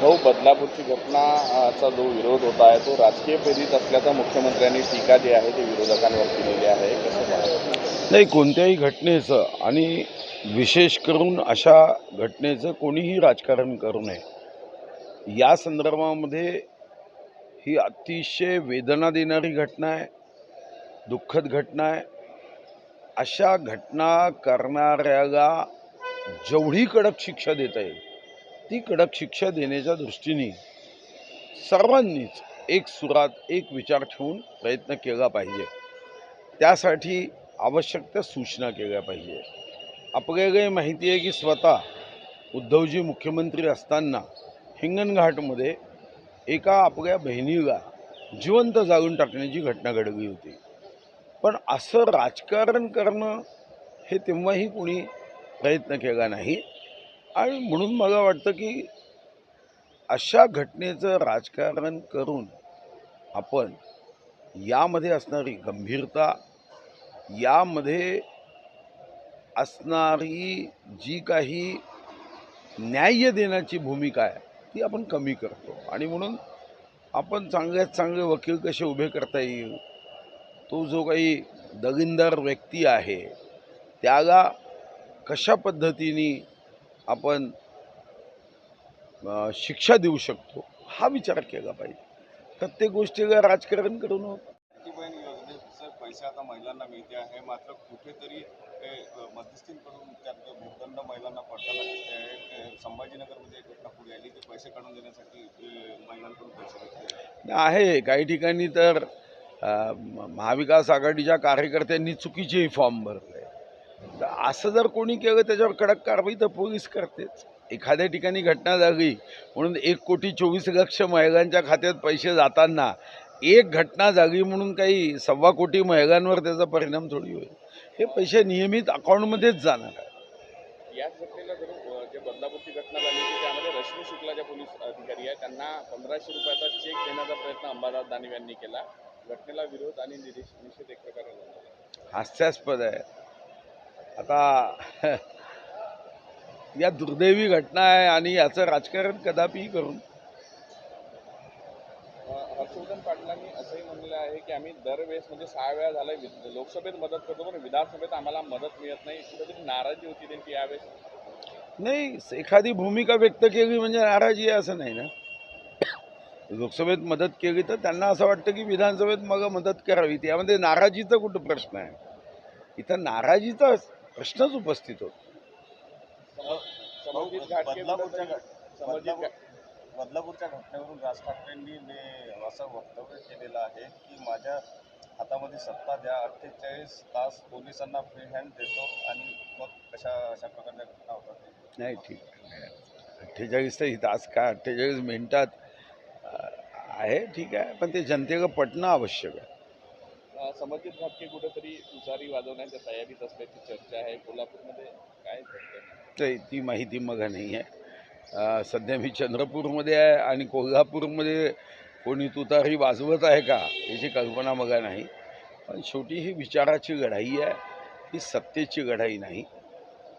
भाऊ बदलापूरची घटना चा जो विरोध होता आहे तो राजकीय प्रेरित असल्याचा मुख्यमंत्र्यांनी टीका जी आहे ती विरोधकांवर केलेली आहे. कसं नाही कोणत्याही घटनेचं आणि विशेष करून अशा घटनेचं कोणीही राजकारण करू नये. या संदर्भामध्ये ही अतिशय वेदना देणारी घटना आहे दुःखद घटना आहे. अशा घटना करणाऱ्याला जेवढी कडक शिक्षा देता येईल ती कडक शिक्षा देण्याच्या दृष्टीने सर्वांनीच एक सुरात एक विचार ठेवून प्रयत्न केला पाहिजे. त्यासाठी आवश्यक त्या सूचना केल्या पाहिजे. आपल्याला माहिती आहे की स्वतः उद्धवजी मुख्यमंत्री असताना हिंगणघाटमध्ये एका आपल्या बहिणीला जिवंत जाळून टाकण्याची घटना घडली होती. पण असं राजकारण करणं हे तेव्हाही कुणी प्रयत्न केला नाही. आणि म्हणून मला वाटतं की अशा घटनेचं राजकारण करून आपण यामध्ये असणारी गंभीरता यामध्ये असणारी जी काही न्याय देण्याची भूमिका आहे ती आपण कमी करतो. आणि म्हणून आपण चांगल्यात चांगले वकील कसे उभे करता येईल तो जो काही दगिंदर व्यक्ती आहे त्याला कशा पद्धतीने आपण शिक्षा देऊ शकतो हा विचार केला पाहिजे. प्रत्येक गोष्टीला राजकारण करून होत पैसे आता महिलांना मिळते आहे मात्र कुठेतरी मध्यस्थींकडून त्यात महिलांना पडताना दिसते आहे. अ, संभाजीनगरमध्ये एक घटना पुढे आली ते पैसे काढून देण्यासाठी महिलांकडून पैसे आहे काही ठिकाणी तर महाविकास आघाडीच्या कार्यकर्त्यांनी चुकीचेही फॉर्म भरले. असं जर कोणी केलं त्याच्यावर कडक कारवाई तर पोलीस करतेच. एखाद्या ठिकाणी घटना झाली म्हणून एक कोटी चोवीस लक्ष महिलांच्या खात्यात पैसे जाताना एक घटना झाली म्हणून काही सव्वा कोटी महिलांवर त्याचा परिणाम थोडी होईल. हे पैसे नियमित अकाउंटमध्येच जाणार आहे याच घटनेला जर जे बदलापूरची घटना झाली होती त्यामध्ये रश्मी शुक्ला ज्या पोलीस अधिकारी आहेत त्यांना पंधराशे रुपयाचा चेक देण्याचा प्रयत्न अंबादास दानवे यांनी केला. घटनेला विरोध आणि निदेश निषेध एक प्रकारे झाला. हास्यास्पद आहे. आता या दुर्दैवी घटना आहे आणि याचं राजकारण कदापिही करून. हर्षवर्धन पाटलांनी असंही म्हणलेलं आहे की आम्ही दरवेळेस म्हणजे सहा वेळा झालं लोकसभेत मदत करतो पण विधानसभेत आम्हाला मदत मिळत नाही. कुठेतरी नाराजी होती त्यांची यावेळेस. नाही एखादी भूमिका व्यक्त केली म्हणजे नाराजी आहे असं नाही ना. लोकसभेत मदत केली तर त्यांना असं वाटतं की विधानसभेत मग मदत करावी. त्यामध्ये नाराजीचा कुठं प्रश्न आहे? इथं नाराजीचा प्रश्नच उपस्थित होतो. बदलापूरच्या घटनेवरून राज ठाकरेंनी असं वक्तव्य केलेलं आहे की माझ्या हातामध्ये सत्ता द्या अठ्ठेचाळीस तास पोलिसांना फ्री हँड देतो आणि मग कशा अशा प्रकारच्या घटना होतात. नाही ठीक अठ्ठेचाळीस तास तास काय अठ्ठेचाळीस मिनिटात आहे ठीक आहे पण ते जनतेला पटणं आवश्यक आहे. समजित घाटगे कुठेतरी तुतारी वाजवण्याच्या तयारीत असल्याची चर्चा आहे. कोल्हापूरमध्ये काय ते ती माहिती मग नाही आहे. सध्या मी चंद्रपूरमध्ये आहे आणि कोल्हापूरमध्ये कोणी तुतारी वाजवत आहे का याची कल्पना मगा नाही. पण शेवटी ही विचाराची लढाई आहे. ही सत्तेची लढाई नाही.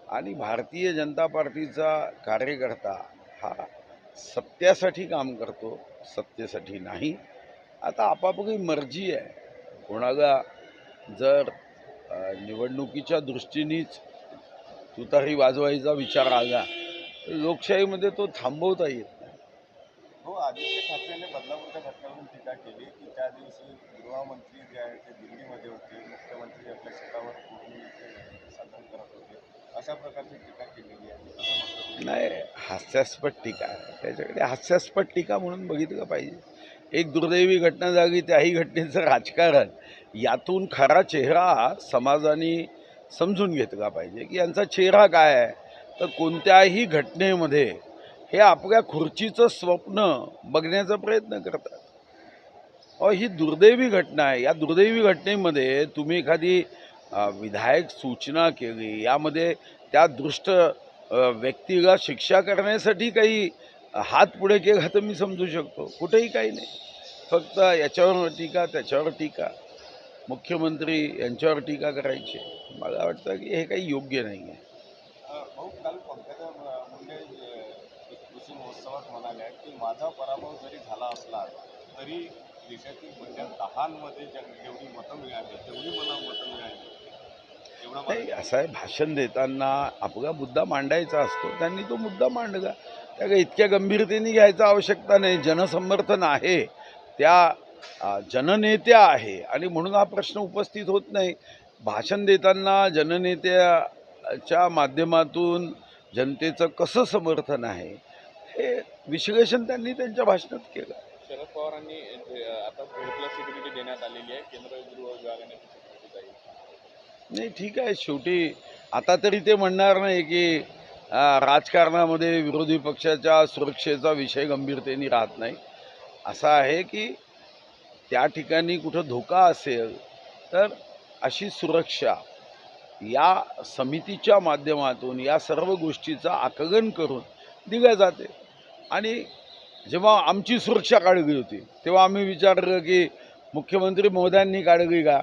आणि भारतीय जनता पार्टीचा कार्यकर्ता हा सत्यासाठी काम करतो सत्तेसाठी नाही. आता आपापली मर्जी आहे. कोणाला जर निवडणुकीच्या दृष्टीनेच तुतारी वाजवायचा विचार आला तर लोकशाहीमध्ये तो थांबवता येत नाही. हो आदित्य ठाकरेने बदलापूरच्या घटनेवरून टीका केली की त्या दिवशी गृहमंत्री जे आहे ते दिल्लीमध्ये होते मुख्यमंत्री आपल्या शेतावर साधन करत होते अशा प्रकारची टीका केलेली आहे. नाही हास्यास्पद टीका त्याच्याकडे हास्यास्पद टीका म्हणून बघितलं पाहिजे. एक दुर्दैवी घटना जागी त्याही घटनेचं राजकारण. यातून खरा चेहरा समाजाने समजून घेतला पाहिजे की यांचा चेहरा काय आहे. तर कोणत्याही घटनेमध्ये हे आपल्या खुर्चीचं स्वप्न बघण्याचा प्रयत्न करतात. अहो ही दुर्दैवी घटना आहे. या दुर्दैवी घटनेमध्ये तुम्ही एखादी विधायक सूचना केली यामध्ये त्या दृष्ट व्यक्तीला शिक्षा करण्यासाठी काही हात पुढे केला तर मी समजू शकतो. कुठेही काही नाही. फक्त याच्यावर टीका त्याच्यावर टीका. मुख्यमंत्री यांच्यावर टीका करायची. मला वाटतं की हे काही योग्य नाही आहे काल पंकजा मुंडे महोत्सवात म्हणाले म्हणाल्या की माझा पराभव जरी झाला असला तरी देशातील पहिल्या दहांमध्ये जेवढी मतं मिळाली तेवढी मला मतं मिळाली. नाही असं आहे भाषण देताना आपला मुद्दा मांडायचा असतो त्यांनी तो मुद्दा मांडला. त्या इतक्या गंभीरतेने घ्यायचा आवश्यकता नाही. जनसमर्थन आहे. त्या जननेत्या आहे. आणि म्हणून हा प्रश्न उपस्थित होत नाही. भाषण देताना जननेत्याच्या माध्यमातून जनतेचं कसं समर्थन आहे हे विश्लेषण त्यांनी त्यांच्या भाषणात केलं. शरद पवारांनी आता सिक्युरिटी देण्यात आलेली आहे. केंद्र गृह विभागाने नाही ठीक आहे. शेवटी आता तरी ते म्हणणार नाही की राजकारणामध्ये विरोधी पक्षाच्या सुरक्षेचा विषय गंभीरतेने राहत नाही. असा आहे की त्या ठिकाणी कुठं धोका असेल तर अशी सुरक्षा या समितीच्या माध्यमातून या सर्व गोष्टीचं आकलन करून दिल्या जाते. आणि जेव्हा आमची सुरक्षा काढली होती तेव्हा आम्ही विचारलं की मुख्यमंत्री महोदयांनी काढली का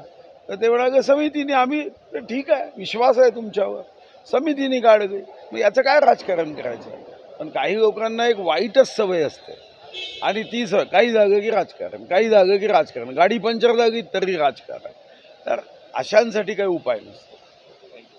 तर ते म्हणाले समितीने आम्ही तर ठीक आहे विश्वास आहे तुमच्यावर. समितीने काढते मग याचं काय राजकारण करायचं? पण काही लोकांना एक वाईटच सवय असते. आणि ती स काही जागं की राजकारण काही जागं की राजकारण. गाडी पंक्चर जागी तरी राजकारण. तर अशांसाठी काही उपाय नसतो.